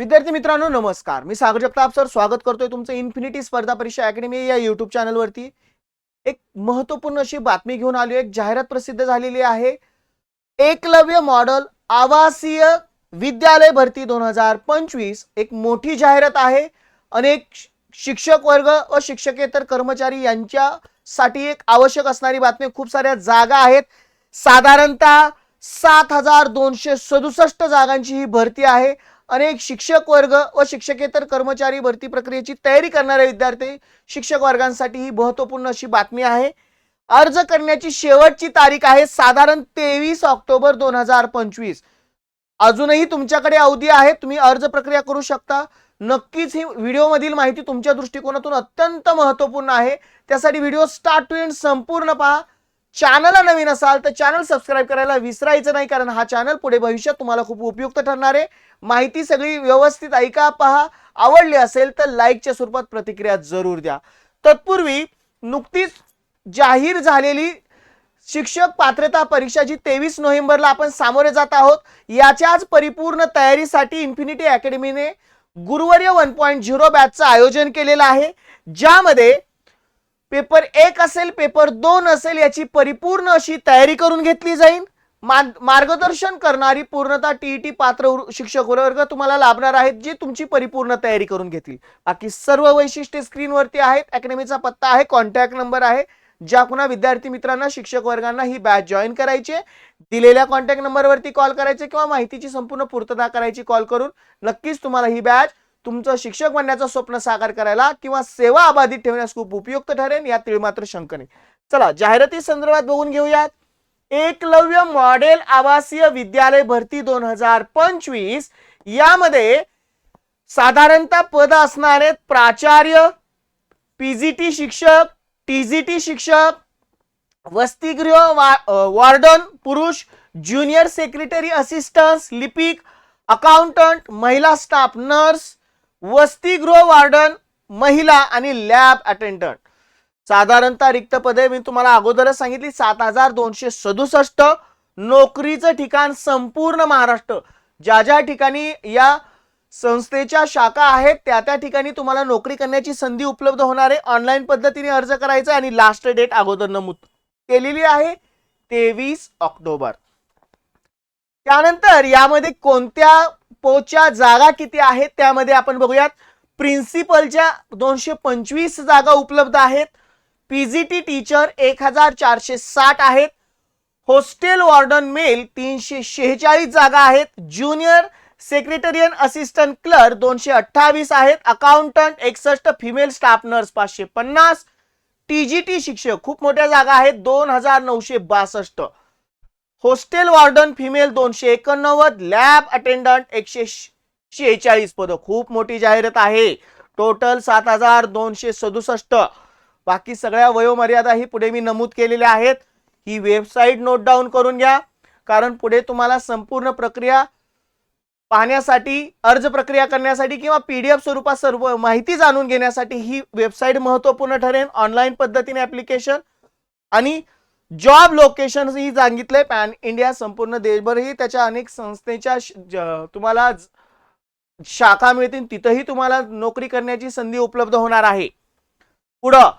विद्यार्थी मित्रांनो नमस्कार. मी सागर जगताप सर. स्वागत करतोय तुमचं इन्फिनिटी स्पर्धा परीक्षा अकॅडमी या युट्यूब चॅनलवरती एक महत्त्वपूर्ण अशी बातमी घेऊन आली एक जाहिरात प्रसिद्ध झालेली आहे. एकलव्य मॉडेल आवासीय विद्यालय भरती दोन हजार पंचवीस. एक मोठी जाहिरात आहे. अनेक शिक्षक वर्ग व शिक्षकेतर कर्मचारी यांच्यासाठी एक आवश्यक असणारी बातमी. खूप साऱ्या जागा आहेत. साधारणतः सात हजार दोनशे सदुसष्ट जागांची ही भरती आहे. अनेक शिक्षक वर्ग व शिक्षकेतर कर्मचारी भरती प्रक्रियेची तयारी करणारे विद्यार्थी शिक्षक वर्गांसाठी ही महत्त्वपूर्ण अशी बातमी आहे. अर्ज करण्याची शेवटची तारीख आहे साधारण तेवीस ऑक्टोबर दोन हजार पंचवीस. अजूनही तुमच्याकडे अवधी आहे तुम्ही अर्ज प्रक्रिया करू शकता. नक्कीच ही व्हिडिओमधील माहिती तुमच्या दृष्टिकोनातून अत्यंत महत्त्वपूर्ण आहे. त्यासाठी व्हिडिओ स्टार्ट टू एंड संपूर्ण पहा. चॅनलला नवीन असाल तर चॅनल सबस्क्राईब करायला विसरायचं नाही कारण हा चॅनल पुढे भविष्यात तुम्हाला खूप उपयुक्त ठरणार आहे. माहिती सगळी व्यवस्थित ऐका पहा. आवडली असेल तर लाईकच्या स्वरूपात प्रतिक्रिया जरूर द्या. तत्पूर्वी नुकतीच जाहीर झालेली शिक्षक पात्रता परीक्षा जी तेवीस नोव्हेंबरला आपण सामोरे जात आहोत याच्याच परिपूर्ण तयारीसाठी इन्फिनिटी अकॅडमीने गुरुवर्य वन पॉईंट झिरो बॅचचं आयोजन केलेलं आहे. ज्यामध्ये पेपर एक असेल पेपर दोन असेल याची परिपूर्ण अशी तयारी करून घेतली जाईल. मा- मार्गदर्शन करणारी पूर्णतः टीईटी पात्र शिक्षक वर्ग तुम्हाला लाभणार आहेत जी तुमची परिपूर्ण तयारी करून घेतील. बाकी सर्व वैशिष्ट्ये स्क्रीनवरती आहेत अकॅडमीचा पत्ता आहे कॉन्टॅक्ट नंबर आहे. ज्या कुणा विद्यार्थी मित्रांना शिक्षक वर्गांना ही बॅच जॉईन करायची आहे, दिलेल्या कॉन्टॅक्ट नंबरवरती कॉल करायचे किंवा माहितीची संपूर्ण पूर्तता करायची कॉल करून नक्कीच तुम्हाला ही बॅच तुमचं शिक्षक बनण्याचं स्वप्न साकार करायला किंवा सेवा अबाधित ठेवण्यास खूप उपयुक्त ठरेल यात मात्र शंका नाही. चला जाहिराती संदर्भात बघून घेऊयात. एकलव्य मॉडेल आवासीय विद्यालय भरती दोन हजार पंचवीस यामध्ये साधारणतः पद असणारे प्राचार्य पीजीटी शिक्षक टीजीटी शिक्षक वसतिगृह वा वॉर्डन पुरुष ज्युनियर सेक्रेटरी असिस्टंट लिपिक अकाउंटंट महिला स्टाफ नर्स वसतिगृह वार्डन महिला आणि लॅब अटेंडंट. साधारणतः रिक्त पदे मी तुम्हाला अगोदरच सांगितली सात हजार दोनशे सदुसष्ट नोकरीचं ठिकाण संपूर्ण महाराष्ट्र. ज्या ज्या ठिकाणी या संस्थेच्या शाखा आहेत त्या त्या ठिकाणी तुम्हाला नोकरी करण्याची संधी उपलब्ध होणार आहे. ऑनलाईन पद्धतीने अर्ज करायचा आणि लास्ट डेट अगोदर नमूद केलेली आहे तेवीस ऑक्टोबर. त्यानंतर यामध्ये कोणत्या पोच्या जागा किती आहेत त्यामध्ये आपण बघूयात. प्रिन्सिपलच्या दोनशे पंचवीस जागा उपलब्ध आहेत. पीजीटी टीचर एक हजार चारशे साठ आहेत. हॉस्टेल वॉर्डन मेल तीनशे शेहेचाळीस जागा आहेत. ज्युनियर सेक्रेटरियन असिस्टंट क्लर्क दोनशे अठ्ठावीस आहेत. अकाउंटंट एकसष्ट फिमेल स्टाफ नर्स पाचशे पन्नास. टीजीटी शिक्षक खूप मोठ्या जागा आहेत. दोन हजार नऊशे बासष्ट. हॉस्टेल वॉर्डन फिमेल दोनशे एकोणनव्वद लॅब अटेंडंट एकशे शेहेचाळीस पदं. खूप मोठी जाहिरात आहे. टोटल सात हजार दोनशे सदुसष्ट. बाकी सगळ्या वयोमर्यादा ही पुढे मी नमूद केलेल्या आहेत. ही वेबसाईट नोट डाऊन करून घ्या. कारण पुढे तुम्हाला संपूर्ण प्रक्रिया पाहण्यासाठी अर्ज प्रक्रिया करण्यासाठी किंवा पीडीएफ स्वरूपात सर्व माहिती जाणून घेण्यासाठी ही वेबसाईट महत्त्वपूर्ण ठरेल ऑनलाईन पद्धतीने ॲप्लिकेशन. आणि जॉब लोकेशन ही सांगितले. पॅन इंडिया संपूर्ण देशभरही त्याच्या अनेक संस्थेच्या तुम्हाला शाखा मिळतील. तिथंही तुम्हाला नोकरी करण्याची संधी उपलब्ध होणार आहे. पुढं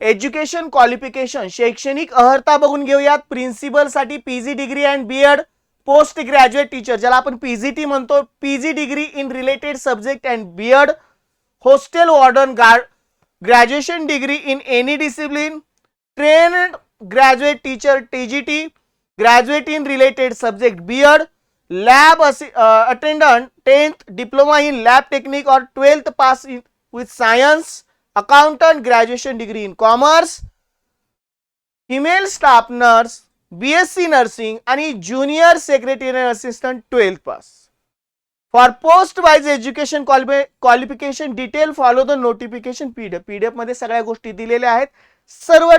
एज्युकेशन क्वालिफिकेशन. शैक्षणिक अर्हता बघून घेऊयात. प्रिन्सिपलसाठी PG degree and BEd post graduate teacher ज्याला आपण पीजीटी म्हणतो. PG degree in related subject and BEd hostel warden guard. Graduation degree in any discipline. Train graduate teacher TGT graduate in related subject BEd lab attendant tenth diploma in lab technic और twelfth pass in with science accountant graduation degree in commerce female staff nurse B S C nursing आणि junior secretary assistant twelfth pass for post wise education qualification detail follow the notification PDF पीडीएफमध्ये सगळ्या गोष्टी दिलेल्या आहेत. सर्व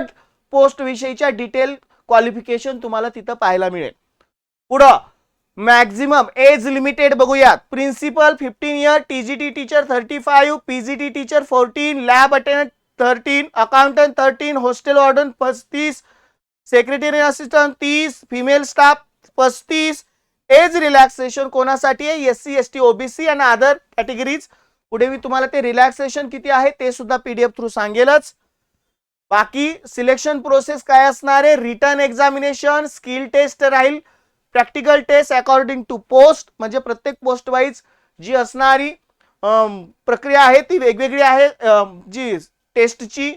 post विषयीच्या detail qualification तुम्हाला तिथं पाहायला मिळेल. पुढं मॅक्झिमम एज लिमिटेड बघूयात. Principal fifteen year TGT teacher thirty five PGT teacher fourteen lab attendant thirteen accountant thirteen hostel warden पस्तीस सेक्रेटरी असिस्टंट तीस फिमेल स्टाफ पस्तीस. एज रिलॅक्सेशन कोणासाठी आहे? S C S T OBC आणि other categories पुढे मी तुम्हाला ते रिलॅक्सेशन किती आहे ते सुद्धा पीडीएफ थ्रू सांगेलच. बाकी सिलेक्शन प्रोसेस आहे? रिटर्न एक्झामिनेशन स्किल टेस्ट राहील practical test according to post म्हणजे प्रत्येक पोस्ट वाईज जी असणारी प्रक्रिया आहे ती वेगवेगळी आहे. अम, जी टेस्टची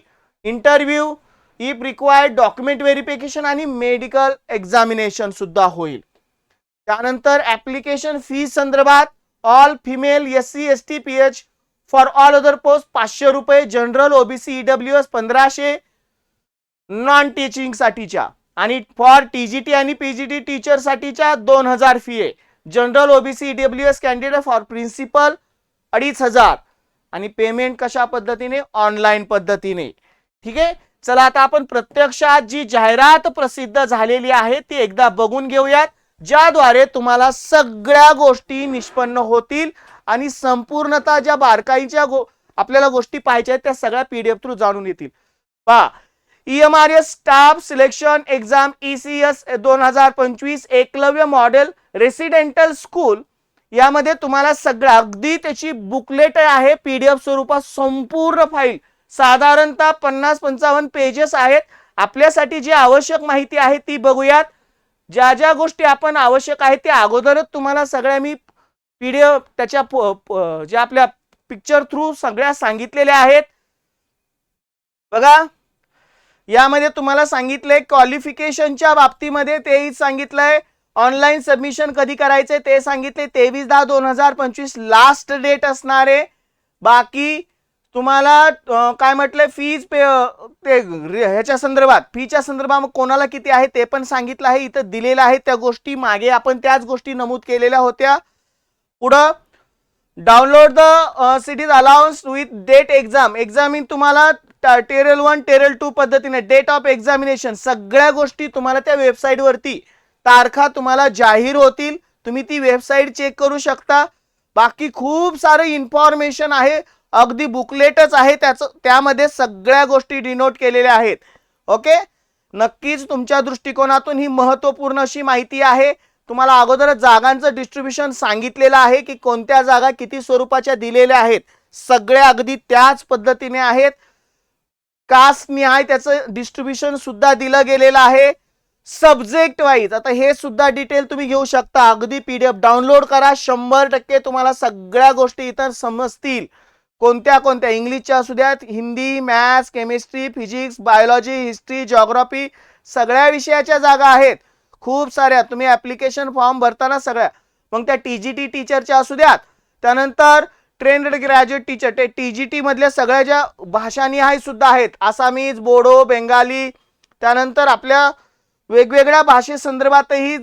interview if required document verification आणि मेडिकल एक्झामिनेशन सुद्धा होईल. त्यानंतर ऍप्लिकेशन फ़ी संदर्भात all female S C S T P H for all other post पाचशे रुपये जनरल ओबीसी ईडब्ल्यू एस पंधराशे नॉन टीचिंग साठीच्या. आणि फॉर टीजीटी आणि पीजीटी टीचर साठीच्या दोन हजार फी आहे. General OBC EW S candidate for principal अडीच हजार. आणि पेमेंट कशा पद्धतीने? ऑनलाईन पद्धतीने. ठीक आहे? चला आता आपण प्रत्यक्षात जी जाहिरात प्रसिद्ध झालेली आहे ती एकदा बघून घेऊयात. ज्याद्वारे तुम्हाला सगळ्या गोष्टी निष्पन्न होतील आणि संपूर्णता ज्या बारकाईच्या गो आपल्याला गोष्टी पाहिजे आहेत त्या सगळ्या पीडीएफ थ्रू जाणून येतील. पहा E M S staff selection exam E C S दोन हजार पंचवीस एकलव्य मॉडेल रेसिडेंटल स्कूल यामध्ये तुम्हाला सगळं अगदी त्याची बुकलेट आहे पीडीएफ स्वरूपात संपूर्ण फाईल साधारणतः पन्नास पंचावन्न पेजेस आहेत. आपल्यासाठी जी आवश्यक माहिती आहे ती बघूयात. ज्या ज्या गोष्टी आपण आवश्यक आहेत त्या अगोदरच तुम्हाला सगळ्या मी पी डी एफ त्याच्या ज्या आपल्या पिक्चर थ्रू सगळ्या सांगितलेल्या आहेत. बघा यामध्ये तुम्हाला सांगितलंय क्वालिफिकेशनच्या बाबतीमध्ये तेही सांगितलंय. ऑनलाईन सबमिशन कधी करायचंय ते सांगितले तेवीस दहा दोन हजार पंचवीस लास्ट डेट असणार आहे. बाकी तुम्हाला काय म्हटलं फीज पे ते ह्याच्या संदर्भात फीच्या संदर्भात कोणाला किती आहे ते पण सांगितलं आहे इथं दिलेलं आहे त्या गोष्टी मागे आपण त्याच गोष्टी नमूद केलेल्या होत्या. पुढं download the cities allowance with date exam examine तुम्हाला टेरल वन टेरल टू पद्धतीने डेट ऑफ एक्झामिनेशन सगळ्या गोष्टी तुम्हाला त्या वेबसाईटवरती तारखा तुम्हाला जाहीर होतील. तुम्ही ती वेबसाईट चेक करू शकता. बाकी खूप सारं इन्फॉर्मेशन आहे. अगदी बुकलेटच आहे त्याचं त्यामध्ये सगळ्या गोष्टी डिनोट केलेल्या आहेत. ओके? नक्कीच तुमच्या दृष्टिकोनातून ही महत्त्वपूर्ण अशी माहिती आहे. तुम्हाला अगोदरच जागांचं डिस्ट्रीब्युशन सांगितलेलं आहे की कोणत्या जागा किती स्वरूपाच्या दिलेल्या आहेत. सगळ्या अगदी त्याच पद्धतीने आहेत. कास्टनिहाय त्याचं डिस्ट्रीब्युशन सुद्धा दिलं गेलेलं आहे. सब्जेक्ट वाईज आता हे सुद्धा डिटेल तुम्ही घेऊ शकता. अगदी पीडीएफ डाउनलोड करा. शंभर टक्के तुम्हाला सगळ्या गोष्टी इतर समजतील. कोणत्या कोणत्या? इंग्लिशच्या असू द्यात. Hindi maths chemistry physics biology history geography सगळ्या विषयाच्या जागा आहेत. खूप साऱ्या. तुम्ही ॲप्लिकेशन फॉर्म भरताना सगळ्या. मग त्या टी जी टी टीचरच्या असू द्यात. त्यानंतर ट्रेंड ग्रॅज्युएट टीचर ते टी जी टी मधल्या सगळ्या ज्या भाषानिहाय सुद्धा आहेत. आसामीज बोडो बेंगाली त्यानंतर आपल्या वेगवेगळ्या भाषेसंदर्भातही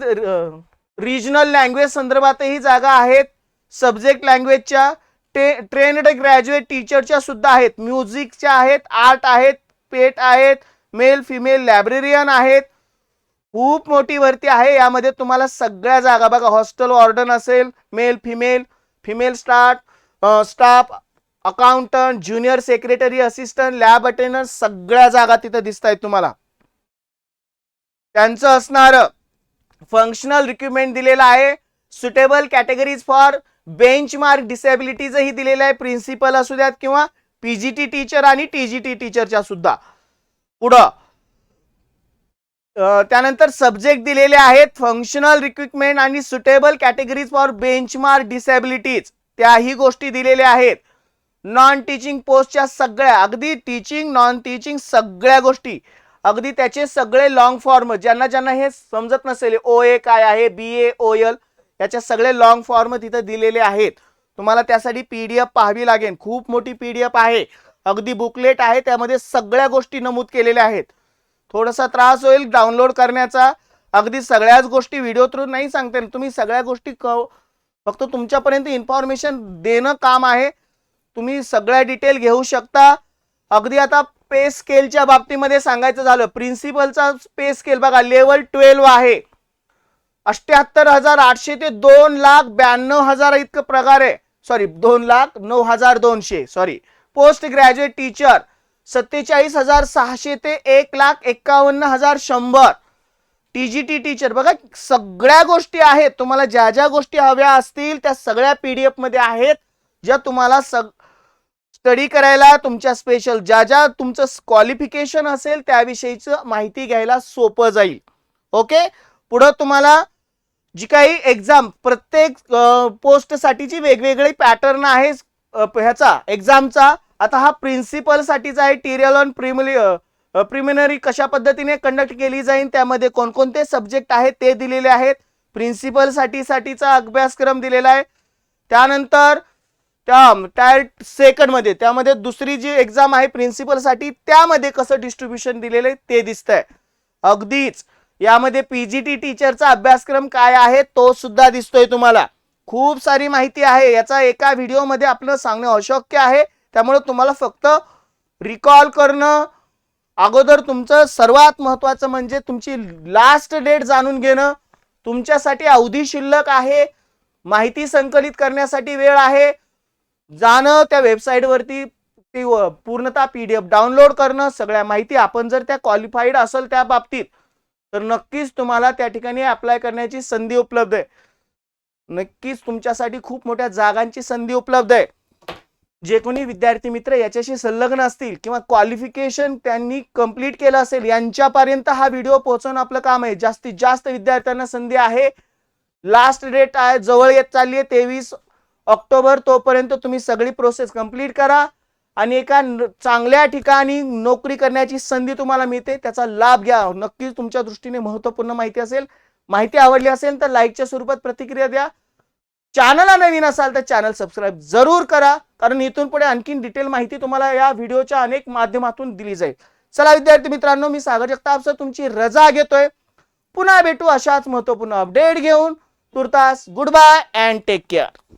रिजनल लँग्वेज संदर्भातही जागा आहेत. सब्जेक्ट लँग्वेजच्या टे ट्रेन्ड ग्रॅज्युएट टीचरच्या सुद्धा आहेत. म्युझिकच्या आहेत आर्ट आहेत पेट आहेत मेल फिमेल लायब्रेरियन आहेत. खूप मोठी भरती आहे. यामध्ये तुम्हाला सगळ्या जागा बघा. हॉस्टेल वॉर्डन असेल male female female start staff accountant junior secretary assistant lab attendant सगळ्या जागा तिथं दिसत आहेत तुम्हाला. त्यांचं असणारं फंक्शनल रिक्रुटमेंट दिलेलं आहे. सुटेबल कॅटेगरीज फॉर बेंचमार्क डिसेबिलिटीजही दिलेलं आहे प्रिन्सिपल असू द्यात किंवा पीजीटी टीचर आणि टीजीटी टीचरच्या सुद्धा. पुढं. त्यानंतर सब्जेक्ट दिलेले आहेत फंक्शनल रिक्विपमेंट आणि suitable categories for benchmark disabilities त्याही गोष्टी दिलेल्या आहेत. नॉन टीचिंग पोस्टच्या सगळ्या अगदी टीचिंग नॉन टीचिंग सगळ्या गोष्टी. अगदी त्याचे सगळे लॉंग फॉर्म ज्यांना ज्यांना हे समजत नसेल ओ ए काय आहे बी ए ओ एल याच्या सगळे लॉंग फॉर्म तिथं दिलेले आहेत. तुम्हाला त्यासाठी पी डी एफ पाहावी लागेल. खूप मोठी पी डी एफ आहे. अगदी बुकलेट आहे. त्यामध्ये सगळ्या गोष्टी नमूद केलेल्या आहेत. थोडासा त्रास होईल डाउनलोड करण्याचा. अगदी सगळ्याच गोष्टी व्हिडिओ थ्रू नाही सांगते. येईल तुम्ही सगळ्या गोष्टी क- फक्त तुमच्यापर्यंत इन्फॉर्मेशन देणं काम आहे. तुम्ही सगळ्या डिटेल घेऊ शकता. अगदी आता पे स्केलच्या बाबतीमध्ये सांगायचं झालं. प्रिन्सिपलचा पे स्केल बघा. लेवल ट्वेल्व आहे. अठ्याहत्तर हजार आठशे ते दोन लाख ब्याण्णव हजार इतकं पगार आहे. सॉरी दोन लाख नऊ हजार दोनशे. सॉरी पोस्ट ग्रॅज्युएट टीचर सत्तेचाळीस हजार सहाशे ते एक लाख एक्कावन्न हजार शंभर. टी जी टी टीचर बघा सगळ्या गोष्टी आहेत. तुम्हाला ज्या ज्या गोष्टी हव्या असतील त्या सगळ्या पीडीएफमध्ये आहेत. ज्या तुम्हाला सग स्टडी करायला तुमच्या स्पेशल ज्या ज्या तुमचं क्वालिफिकेशन असेल त्याविषयीचं माहिती घ्यायला सोपं जाईल. ओके पुढं तुम्हाला जी काही एक्झाम प्रत्येक पोस्टसाठीची वेगवेगळी पॅटर्न आहे ह्याचा एक्झामचा आता हा प्रिन्सिपल साठीचा आहे टिरियल ऑन प्रिमिली प्रिमिनरी कशा पद्धतीने कंडक्ट केली जाईल त्यामध्ये कोणकोणते सब्जेक्ट आहेत ते दिलेले आहेत. प्रिन्सिपलसाठी साठीचा अभ्यासक्रम दिलेला आहे. त्यानंतर त्या टायर सेकंडमध्ये त्यामध्ये दुसरी जी एक्झाम आहे प्रिन्सिपलसाठी त्यामध्ये कसं डिस्ट्रीब्युशन दिलेलं आहे ते दिसतंय. अगदीच यामध्ये पीजीटी टीचरचा अभ्यासक्रम काय आहे तो सुद्धा दिसतोय तुम्हाला. खूप सारी माहिती आहे. याचा एका व्हिडिओमध्ये आपलं सांगणं अशक्य आहे. त्यामुळे तुम्हाला फक्त रिकॉल करणं अगोदर तुमचं सर्वात महत्वाचं म्हणजे तुमची लास्ट डेट जाणून घेणं. तुमच्यासाठी अवधी शिल्लक आहे. माहिती संकलित करण्यासाठी वेळ आहे. जाणं त्या वेबसाईटवरती ती पूर्णतः पी डी एफ डाउनलोड करणं सगळ्या माहिती आपण जर त्या क्वालिफाईड असेल त्या बाबतीत तर नक्कीच तुम्हाला त्या ठिकाणी अप्लाय करण्याची संधी उपलब्ध आहे. नक्कीच तुमच्यासाठी खूप मोठ्या जागांची संधी उपलब्ध आहे. जे कोणी विद्यार्थी मित्र याच्याशी संलग्न असतील किंवा क्वालिफिकेशन त्यांनी कंप्लीट केलं असेल यांच्यापर्यंत हा व्हिडिओ पोहोचवणं आपलं काम आहे. जास्तीत जास्त विद्यार्थ्यांना संधी आहे. लास्ट डेट आहे जवळ येत चालली आहे तेवीस ऑक्टोबर तोपर्यंत तुम्ही सगळी प्रोसेस कंप्लीट करा. आणि एका चांगल्या ठिकाणी नोकरी करण्याची संधी तुम्हाला मिळते त्याचा लाभ घ्या. नक्कीच तुमच्या दृष्टीने महत्त्वपूर्ण माहिती असेल. माहिती आवडली असेल तर लाईकच्या स्वरूपात प्रतिक्रिया द्या. चॅनलला नवीन असाल तर चॅनल सबस्क्राईब जरूर करा कारण इथून पुढे आणखीन डिटेल माहिती तुम्हाला या व्हिडिओच्या अनेक माध्यमातून दिली जाईल. चला विद्यार्थी मित्रांनो मी सागर जगताप सर तुमची रजा घेतोय. पुन्हा भेटू अशाच महत्त्वपूर्ण अपडेट घेऊन. तुर्तास good bye and take care